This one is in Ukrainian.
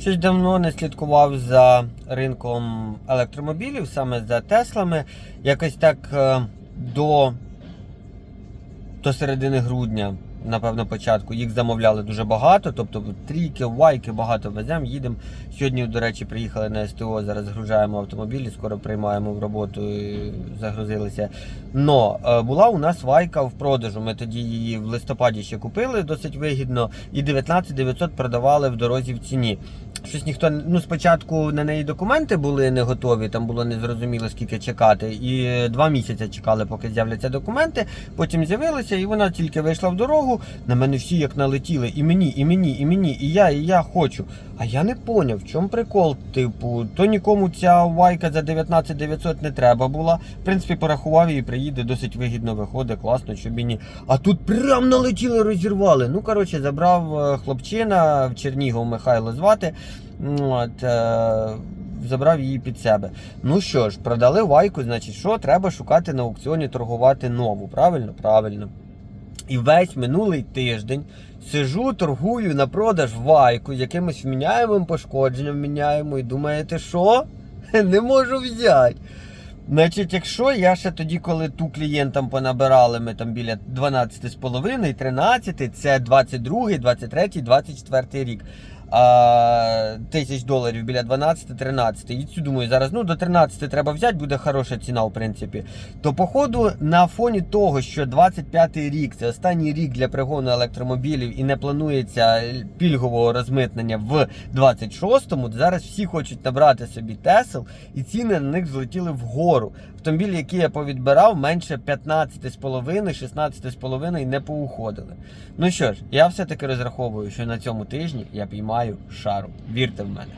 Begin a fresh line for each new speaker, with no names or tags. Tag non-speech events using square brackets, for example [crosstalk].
Щось давно не слідкував за ринком електромобілів, саме за Теслами. Якось так е, до, до середини грудня, напевно, початку, їх замовляли дуже багато. Тобто трійки, вайки, багато веземо, їдемо. Сьогодні, до речі, приїхали на СТО, зараз загружаємо автомобілі, скоро приймаємо в роботу і загрузилися. Но е, була у нас вайка в продажу. Ми тоді її в листопаді ще купили досить вигідно, і 19 900 продавали в дорозі в ціні. Щось ніхто ну спочатку на неї документи були не готові, там було незрозуміло скільки чекати. І е, два місяці чекали, поки з'являться документи. Потім з'явилися, і вона тільки вийшла в дорогу. На мене всі як налетіли, і мені, і мені, і мені, і я, і я хочу. А я не поняв, в чому прикол. Типу, то нікому ця вайка за 19 900 не треба була. В принципі, порахував її, приїде, досить вигідно виходить, класно, щоб і ні. А тут прям налетіли, розірвали. Ну, коротше, забрав е, хлопчина в Чернігов Михайло звати. От, е, забрав її під себе. Ну що ж, продали вайку, значить, що треба шукати на аукціоні, торгувати нову. Правильно? Правильно. І весь минулий тиждень сижу, торгую на продаж вайку з якимось вміняємим пошкодженням міняємо. і думаєте, що? [laughs] Не можу взяти. Значить, якщо я ще тоді, коли ту клієнтам понабирали, ми там біля 12,5, 13, це 22, 23, 24 рік. А, тисяч доларів біля 12-13. І цю думаю, зараз ну до 13 треба взяти, буде хороша ціна, в принципі. То, походу, на фоні того, що 25-й рік це останній рік для пригону електромобілів і не планується пільгового розмитнення в 26-му, зараз всі хочуть набрати собі Тесл, і ціни на них злетіли вгору. Автомобілі, які я повідбирав, менше 15,5, 16,5 не поуходили. Ну що ж, я все-таки розраховую, що на цьому тижні я піймаю шару. Вірте в мене.